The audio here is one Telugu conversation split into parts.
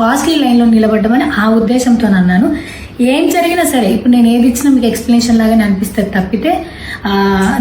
కాస్ట్లీ లైన్లో నిలబడ్డమని ఆ ఉద్దేశంతో అన్నాను. ఏం జరిగినా సరే ఇప్పుడు నేను ఏది ఇచ్చినా మీకు ఎక్స్ప్లెనేషన్ లాగానే అనిపిస్తుంది తప్పితే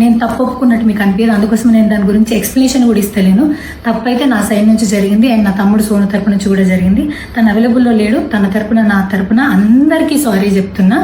నేను తప్పు ఒప్పుకున్నట్టు మీకు అనిపించదు అందుకోసం నేను దాని గురించి ఎక్స్ప్లెనేషన్ కూడా ఇస్తలేను. తప్పైతే నా సైడ్ నుంచి జరిగింది. అండ్ నా తమ్ముడు సోను తరపు నుంచి కూడా జరిగింది. తను అవైలబుల్లో లేడు. తన తరపున నా తరపున అందరికీ సారీ చెప్తున్నా.